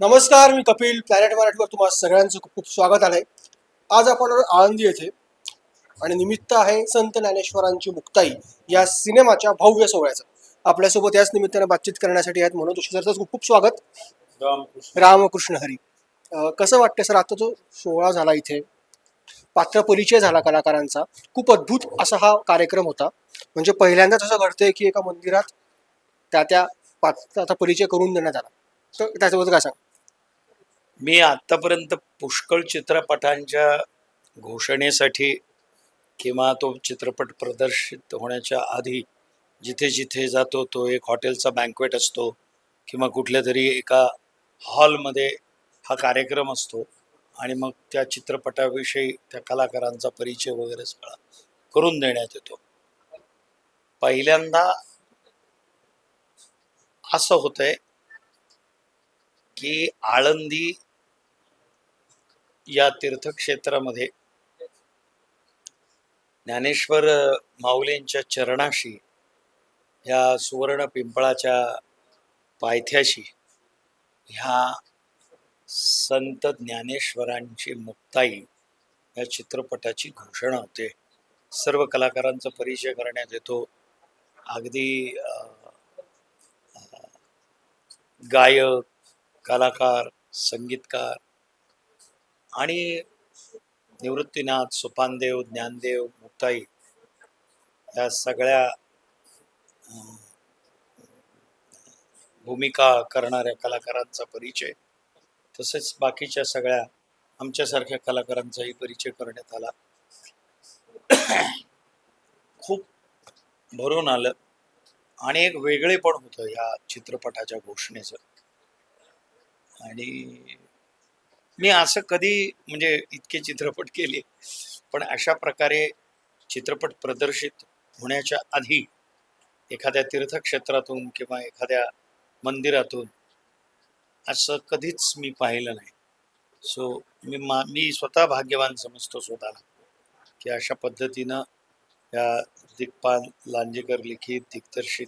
नमस्कार मी कपिल प्लॅनेट मराठीवर तुम्हाला सगळ्यांचं खूप खूप स्वागत आहे. आज आपण आळंदी येथे आणि निमित्त आहे संत ज्ञानेश्वरांची मुक्ताई या सिनेमाच्या भव्य सोहळ्याचं. आपल्यासोबत याच निमित्ताने बातचीत करण्यासाठी आहेत म्हणून तुझं सरचं खूप खूप स्वागत. रामकृष्ण. हरी. कसं वाटतं सर आता जो सोहळा झाला इथे पात्र परिचय झाला कलाकारांचा खूप अद्भुत असा हा कार्यक्रम होता. म्हणजे पहिल्यांदाच असं घडतंय की एका मंदिरात त्या त्या पात्राचा परिचय करून देण्यात आला. तर त्याच्याबद्दल काय सांग मी आत्तापर्यंत पुष्कळ चित्रपटांच्या घोषणेसाठी किंवा तो चित्रपट प्रदर्शित होण्याच्या आधी जिथे जिथे जातो तो एक हॉटेलचा बँकवेट असतो किंवा कुठल्या तरी एका हॉलमध्ये हा कार्यक्रम असतो आणि मग त्या चित्रपटाविषयी त्या कलाकारांचा परिचय वगैरे सगळा करून देण्यात येतो. पहिल्यांदा असं होतंय की आळंदी या तीर्थक्षेत्रामध्ये ज्ञानेश्वर माऊलींच्या चरणाशी ह्या सुवर्ण पिंपळाच्या पायथ्याशी ह्या संत ज्ञानेश्वरांची मुक्ताई या चित्रपटाची घोषणा होते. सर्व कलाकारांचा परिचय करण्यात येतो. अगदी गायक कलाकार संगीतकार आणि निवृत्तीनाथ सोपानदेव ज्ञानदेव मुक्ताई या सगळ्या भूमिका करणाऱ्या कलाकारांचा परिचय. तसेच बाकीच्या सगळ्या आमच्यासारख्या कलाकारांचाही परिचय करण्यात आला. खूप भरून आलं आणि एक वेगळे पण होतं या चित्रपटाच्या घोषणेचं. आणि मी असं कधी म्हणजे इतके चित्रपट केले पण अशा प्रकारे चित्रपट प्रदर्शित होण्याच्या आधी एखाद्या तीर्थक्षेत्रातून किंवा एखाद्या मंदिरातून असं कधीच मी पाहिलं नाही. सो मी मा मी स्वतः भाग्यवान समजतो स्वतःला की अशा पद्धतीनं या दिग्पाल लांजेकर लिखित दिग्दर्शित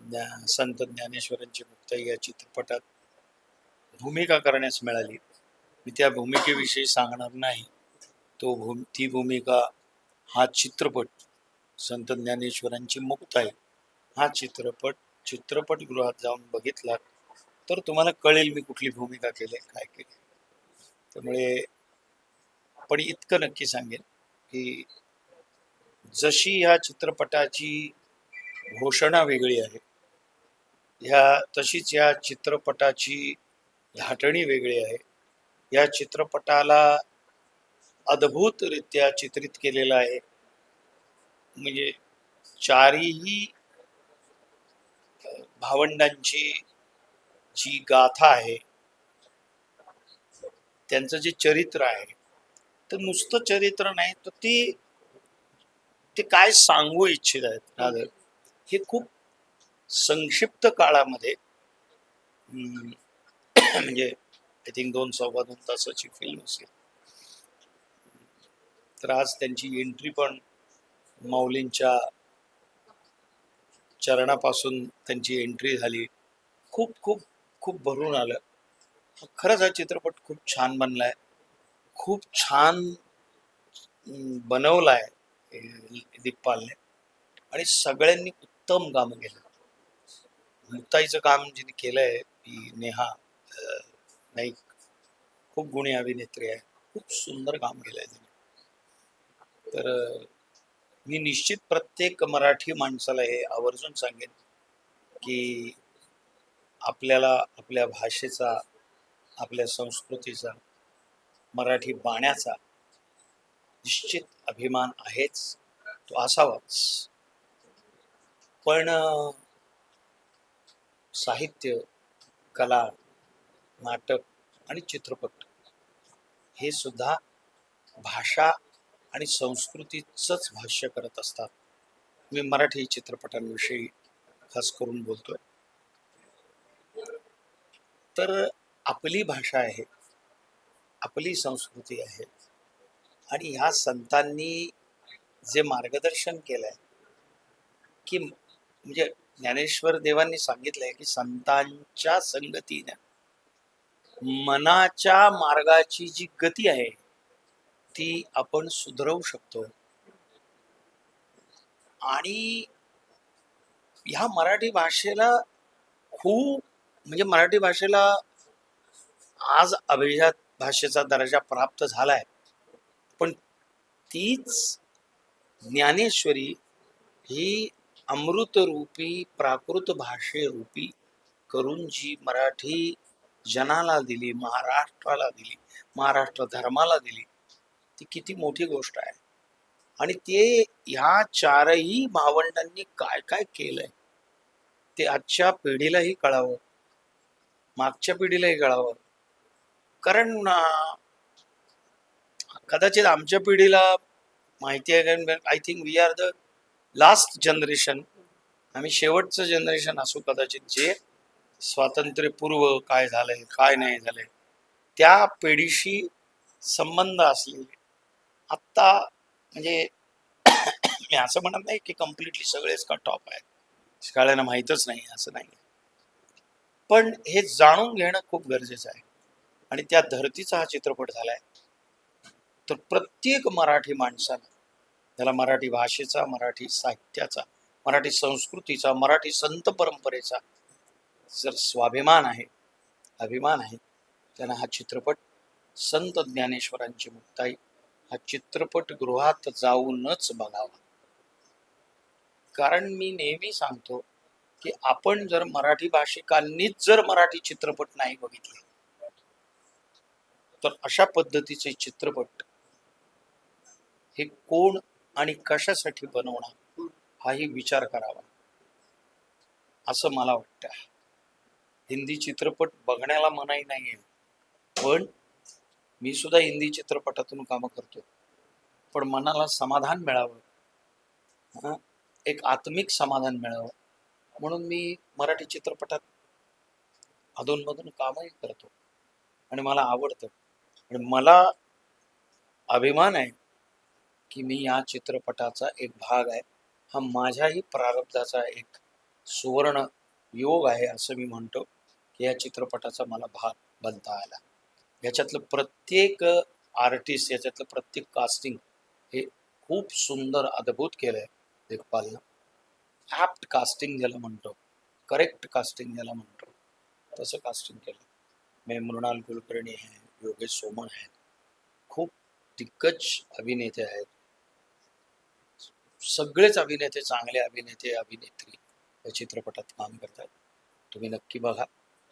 ज्ञा संत ज्ञानेश्वरांची मुक्ताई या चित्रपटात भूमिका करण्यास मिळाली. मी त्या भूमिकेविषयी सांगणार नाही. तो भूम ती भूमिका हा चित्रपट संत ज्ञानेश्वरांची मुक्त आहे. हा चित्रपट चित्रपटगृहात जाऊन बघितला तर तुम्हाला कळेल मी कुठली भूमिका केली काय केली. त्यामुळे पण इतकं नक्की सांगेन की जशी ह्या चित्रपटाची घोषणा वेगळी आहे ह्या तशीच या चित्रपटाची धाटणी वेगळी आहे. या चित्रपटाला अद्भुतरित्या चित्रित केलेलं आहे. म्हणजे चारीही भावंडांची जी गाथा आहे त्यांचं जे चरित्र आहे तर नुसतं चरित्र नाही तर ती ते काय सांगू इच्छित आहेत नादर हे खूप संक्षिप्त काळामध्ये हम्म, म्हणजे आय थिंक दोन सव्वा दोन तासाची फिल्म असेल. तर आज त्यांची एंट्री पण माऊलींच्या चरणापासून त्यांची एंट्री झाली. खूप खूप खूप भरून आलं. खरंच हा चित्रपट खूप छान बनलाय. खूप छान अं, बनवलाय अं, दिग्पालने आणि सगळ्यांनी उत्तम कामं केलं. मुक्ताईचं काम जिने केलंय ती नेहा नाईक खूप गुणी अभिनेत्री आहे. खूप सुंदर काम केलंय तिने. तर मी निश्चित प्रत्येक मराठी माणसाला हे आवर्जून सांगेन की आपल्याला आपल्या भाषेचा आपल्या संस्कृतीचा मराठी बाण्याचा निश्चित अभिमान आहेच तो असावाच. पण साहित्य कला नाटक आणि चित्रपट. हे सुद्धा भाषा आणि संस्कृतीचंच भाष्य करत असतात. मी मराठी चित्रपटांविषयी खास करून बोलतोय. तर आपली भाषा आहे आपली संस्कृती आहे आणि ह्या संतांनी जे मार्गदर्शन केलंय की म्हणजे ज्ञानेश्वर देवांनी सांगितलंय की संतांच्या संगतीने मनाच्या मार्गाची जी गती आहे ती आपण सुधरवू शकतो. आणि ह्या मराठी भाषेला खूप म्हणजे मराठी भाषेला आज अभिजात भाषेचा दर्जा प्राप्त झालाय. पण तीच ज्ञानेश्वरी ही अमृतरूपी प्राकृत भाषेरूपी करून जी मराठी जनाला दिली महाराष्ट्राला दिली महाराष्ट्र धर्माला दिली. ती किती मोठी गोष्ट आहे. आणि ते ह्या चारही भावंडांनी काय काय केलंय ते आजच्या पिढीलाही कळावं मागच्या पिढीलाही कळावं. कारण कदाचित आमच्या पिढीला माहिती आहे कारण I think we are the last generation आम्ही शेवटचं जनरेशन असू कदाचित जे स्वातंत्र्यपूर्व काय झालंय काय नाही झालंय त्या पिढीशी संबंध असलेले. आत्ता म्हणजे मी असं म्हणत नाही की कम्प्लिटली सगळेच का टॉप आहेत. शिकाळ्यांना माहीतच नाही असं नाही. पण हे जाणून घेणं खूप गरजेचं आहे. आणि त्या धर्तीचा हा चित्रपट झालाय. तर प्रत्येक मराठी माणसानं त्याला मराठी भाषेचा मराठी साहित्याचा मराठी संस्कृतीचा मराठी संत परंपरेचा जर स्वाभिमान आहे अभिमान आहे त्यांना हा चित्रपट संत ज्ञानेश्वरांची मुक्ताई हा चित्रपट गृहात जाऊनच बघावा. कारण मी नेहमी सांगतो की आपण जर मराठी भाषिकांनीच जर मराठी चित्रपट नाही बघितले तर अशा पद्धतीचे चित्रपट हे कोण आणि कशासाठी बनवणार हाही विचार करावा असं मला वाटतं. हिंदी चित्रपट बघण्याला मनाई नाहीये. पण मी सुद्धा हिंदी चित्रपटातून कामं करतो पण मनाला समाधान मिळावं. एक आत्मिक समाधान मिळावं. म्हणून मी मराठी चित्रपटात अधूनमधून कामही करतो. आणि मला आवडतं. आणि मला अभिमान आहे की मी या चित्रपटाचा एक भाग आहे. हा माझ्याही प्रारब्धाचा एक सुवर्ण योग आहे असं मी म्हणतो. या चित्रपटाचा मला भाग बनता आला. याच्यातलं प्रत्येक आर्टिस्ट याच्यातलं प्रत्येक कास्टिंग हे खूप सुंदर अद्भुत केलं आहे देखपालनं ॲप्ट कास्टिंग ज्याला म्हणतो. करेक्ट कास्टिंग ज्याला म्हणतो. तसं कास्टिंग केलं. मे मृणाल कुलकर्णी आहे योगेश सोमण आहेत. खूप दिग्गज अभिनेते आहेत. सगळेच अभिनेते चांगले अभिनेते अभिनेत्री या चित्रपटात काम करतात. तुम्ही नक्की बघा.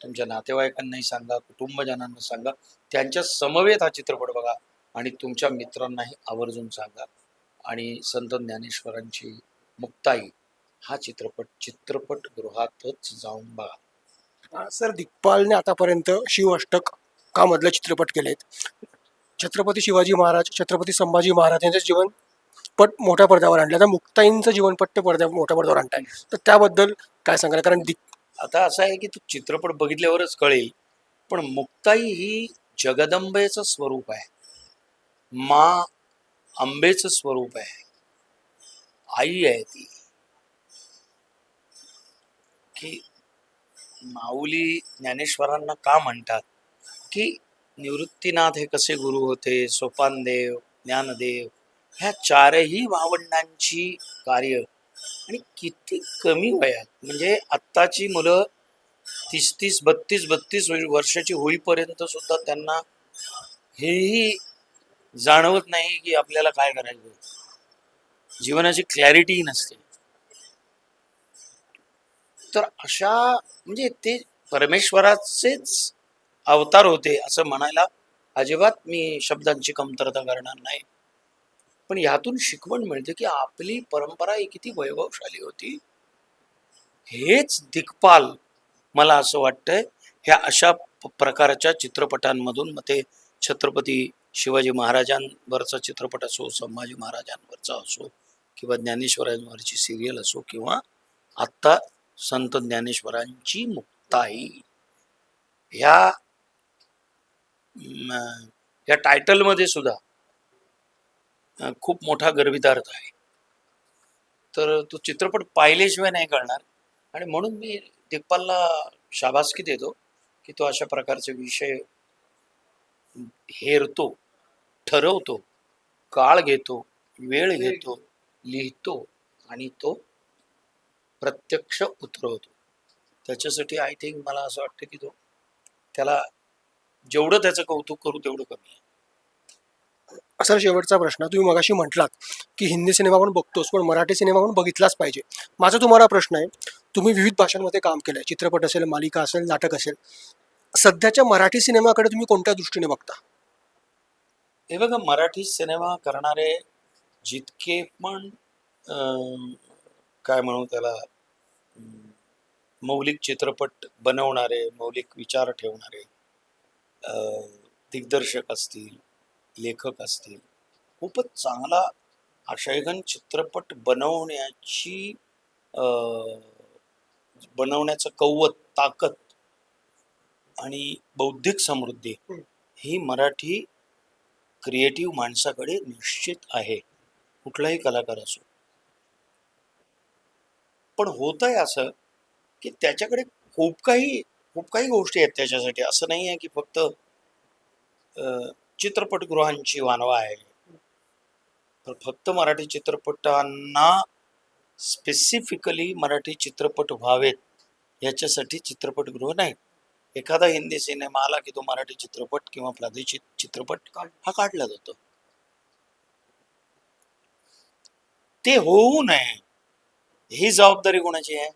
तुमच्या नातेवाईकांनाही सांगा कुटुंबजनांना सांगा त्यांच्या समवेत हा चित्रपट बघा आणि तुमच्या मित्रांनाही आवर्जून सांगा. आणि संत ज्ञानेश्वरांची मुक्ताई हा चित्रपट चित्रपटगृहातच जाऊन बघा. सर दिग्पालने आतापर्यंत शिवअष्टक का मधले चित्रपट केलेत. छत्रपती शिवाजी महाराज छत्रपती संभाजी महाराज यांचं जीवनपट मोठ्या पडद्यावर आणलं. तर मुक्ताईंचं जीवनपट ते पडद्या मोठ्या पडद्यावर आणताय तर त्याबद्दल काय सांगाल? कारण दिग आता असं आहे की तू चित्रपट बघितल्यावरच कळेल पण मुक्ताई ही जगदंबेचं स्वरूप आहे. मा अंबेचं स्वरूप आहे. आई आहे ती. की माऊली ज्ञानेश्वरांना का म्हणतात? की निवृत्तीनाथ हे कसे गुरु होते? सोपानदेव ज्ञानदेव ह्या चारही भावंडांची कार्य आणि किती कमी वयात? म्हणजे आत्ताची मुलं तीस तीस बत्तीस बत्तीस वर्षाची होईपर्यंत सुद्धा त्यांना हेही जाणवत नाही की आपल्याला काय करायचं जीवनाची क्लॅरिटी नसते. तर अशा म्हणजे ते परमेश्वराचेच अवतार होते असं म्हणायला अजिबात मी शब्दांची कमतरता करणार नाही. पण यातून शिकवण मिळते की आपली परंपरा ही किती वैभवशाली होती. हेच दिग्पाल मला असं वाटतंय. ह्या अशा प्रकारच्या चित्रपटांमधून मग ते छत्रपती शिवाजी महाराजांवरचा चित्रपट असो संभाजी महाराजांवरचा असो किंवा ज्ञानेश्वरांवरची सिरियल असो किंवा आत्ता संत ज्ञानेश्वरांची मुक्ताई. ह्या या टायटलमध्ये सुद्धा खूप मोठा गर्भितार्थ आहे. तर तो चित्रपट पाहिल्याशिवाय नाही कळणार. आणि म्हणून मी दिग्पालला शाबासकी देतो की तो अशा प्रकारचे विषय हेरतो ठरवतो काळ घेतो वेळ घेतो लिहितो आणि तो प्रत्यक्ष उतरवतो. त्याच्यासाठी आय थिंक मला असं वाटतं की तो त्याला जेवढं त्याचं कौतुक करू तेवढं कमी आहे. असा शेवटचा प्रश्न तुम्ही मगाशी म्हटलात की हिंदी सिनेमा पण बघतोस पण मराठी सिनेमा पण बघितलाच पाहिजे. माझा तुम्हाला प्रश्न आहे तुम्ही विविध भाषांमध्ये काम केलं आहे चित्रपट असेल मालिका असेल नाटक असेल. सध्याच्या मराठी सिनेमाकडे तुम्ही कोणत्या दृष्टीने बघता? हे बघा मराठी सिनेमा करणारे जितके पण काय म्हणू त्याला मौलिक चित्रपट बनवणारे मौलिक विचार ठेवणारे दिग्दर्शक असतील लेखक असतील खूपच चांगला आशयघन चित्रपट बनवण्याची बनवण्याचं कौवत ताकद आणि बौद्धिक समृद्धी हं. मराठी क्रिएटिव्ह माणसाकडे निश्चित आहे. कुठलाही कलाकार असो. पण होत आहे असं की त्याच्याकडे खूप काही खूप काही गोष्टी आहेत त्याच्यासाठी. असं नाही आहे की फक्त अं, चित्रपटगृहांची वानवा आहे. तर फक्त मराठी चित्रपटांना स्पेसिफिकली मराठी चित्रपट व्हावेत याच्यासाठी चित्रपटगृह नाहीत. एखादा हिंदी सिनेमा आला की तो मराठी चित्रपट किंवा प्रादेशिक चित्रपट हा काढला जातो. ते होऊ नये. ही जबाबदारी कोणाची आहे?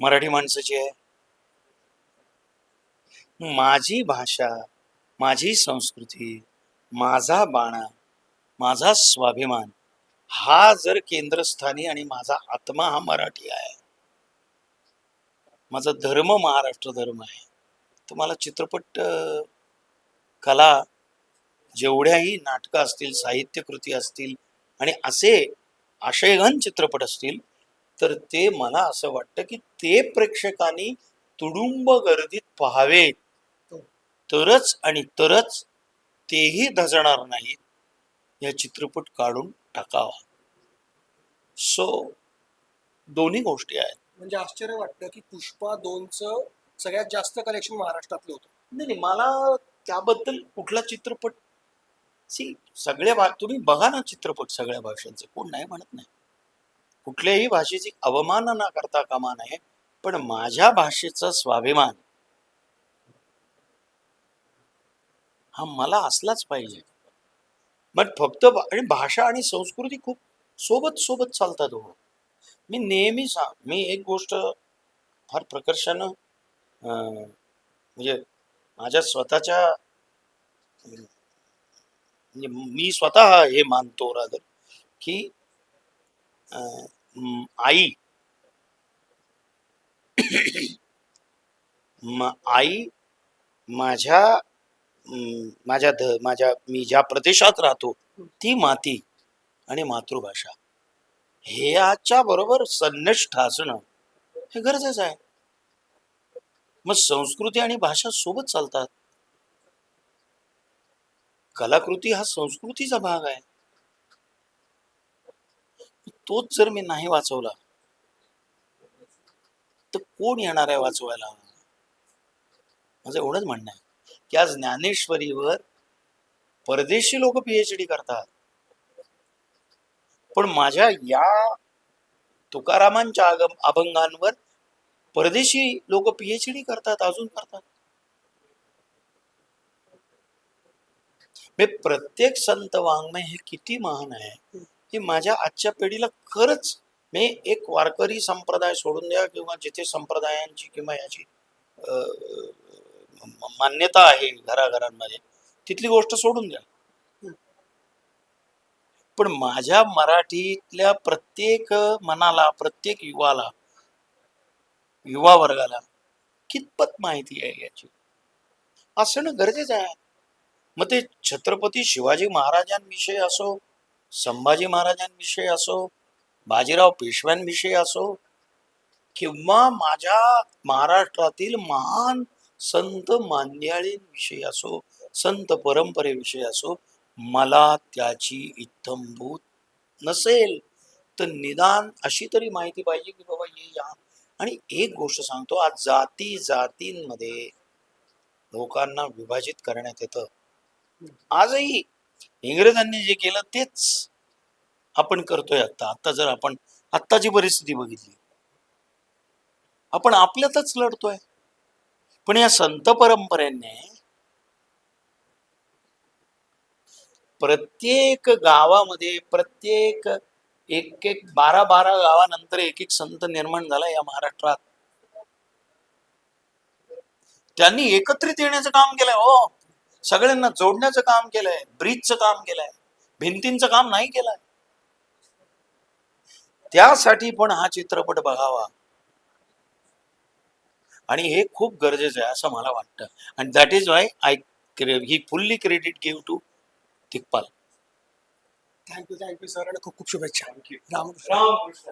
मराठी माणसाची आहे. माझी भाषा माझी संस्कृती माझा बाणा माझा स्वाभिमान हा जर केंद्रस्थानी आणि माझा आत्मा हा मराठी आहे. माझा धर्म महाराष्ट्र धर्म आहे. तर मला चित्रपट कला जेवढ्याही नाटकं असतील साहित्यकृती असतील आणि असे आशयघन चित्रपट असतील तर ते मला असं वाटतं की ते प्रेक्षकांनी तुडुंब गर्दीत पाहावेत. तरच आणि तरच तेही धजणार नाहीत या चित्रपट काढून टाकावा. सो दोन्ही गोष्टी आहेत. म्हणजे आश्चर्य वाटतं की पुष्पा दोनचं सगळ्यात जास्त कलेक्शन महाराष्ट्रातलं होतं. नाही नाही, मला त्याबद्दल कुठला चित्रपट सी सगळ्या भा तुम्ही बघा ना चित्रपट सगळ्या भाषांचे. कोण नाही म्हणत नाही. कुठल्याही भाषेची अवमानना करता कामा नये पण माझ्या भाषेचा स्वाभिमान हा मला असलाच पाहिजे. मग फक्त आणि भाषा आणि संस्कृती खूप सोबत सोबत चालतात हो. मी नेहमी सा मी एक गोष्ट फार प्रकर्षानं अं, म्हणजे माझ्या स्वतःच्या म्हणजे मी स्वतः हे मानतो रादर की अं, आई आई माझ्या माझ्या ध माझ्या मी ज्या प्रदेशात राहतो ती माती आणि मातृभाषा. हे याच्या बरोबर संनिष्ठ असणं हे गरजेचं आहे. मग संस्कृती आणि भाषा सोबत चालतात. कलाकृती हा संस्कृतीचा भाग आहे. तोच जर मी नाही वाचवला तर कोण येणार आहे वाचवायला? माझं एवढंच म्हणणं आहे. की आज ज्ञानेश्वरीवर परदेशी लोक पीएचडी करतात. पण माझ्या या तुकारामांच्या अभंगांवर परदेशी लोक पीएचडी करतात अजून करतात. मी प्रत्येक संत वाङ्मय हे किती महान आहे हे माझ्या आजच्या पिढीला खरंच मी एक वारकरी संप्रदाय सोडून द्या किंवा जिथे संप्रदायांची किंवा याची अं, मान्यता आहे घराघरांमध्ये तिथली गोष्ट सोडून द्या. पण माझ्या मराठीतल्या प्रत्येक मनाला प्रत्येक युवाला युवा वर्गाला कितपत माहिती आहे याची? असणं गरजेचं आहे. मग ते छत्रपती शिवाजी महाराजांविषयी असो संभाजी महाराजांविषयी असो बाजीराव पेशव्यांविषयी असो किंवा माझ्या महाराष्ट्रातील महान संत मान्याळींविषयी असो संत परंपरेविषयी असो मला त्याची इत्थंभूत नसेल. तर निदान अशी तरी माहिती पाहिजे की बाबा हे या. आणि एक गोष्ट सांगतो आज जाती जातींमध्ये लोकांना विभाजित करण्यात येतं. आजही इंग्रजांनी जे केलं तेच आपण करतोय आता आता जर आपण आत्ताची परिस्थिती बघितली. आपण आपल्यातच लढतोय. पण या संत परंपरेने प्रत्येक गावामध्ये प्रत्येक एक एक बारा बारा गावानंतर एक एक संत निर्माण झाला या महाराष्ट्रात. त्यांनी एकत्रित येण्याचं काम केलंय हो. सगळ्यांना जोडण्याचं काम केलंय ब्रिजचं काम केलंय भिंतींचं काम नाही केलंय. त्यासाठी पण हा चित्रपट बघावा. आणि हे खूप गरजेचं आहे असं मला वाटतं. आणि that is why I he fully credit give to Digpal thank you thank you sir आणि खूप खूप शुभेच्छा. रामकृष्ण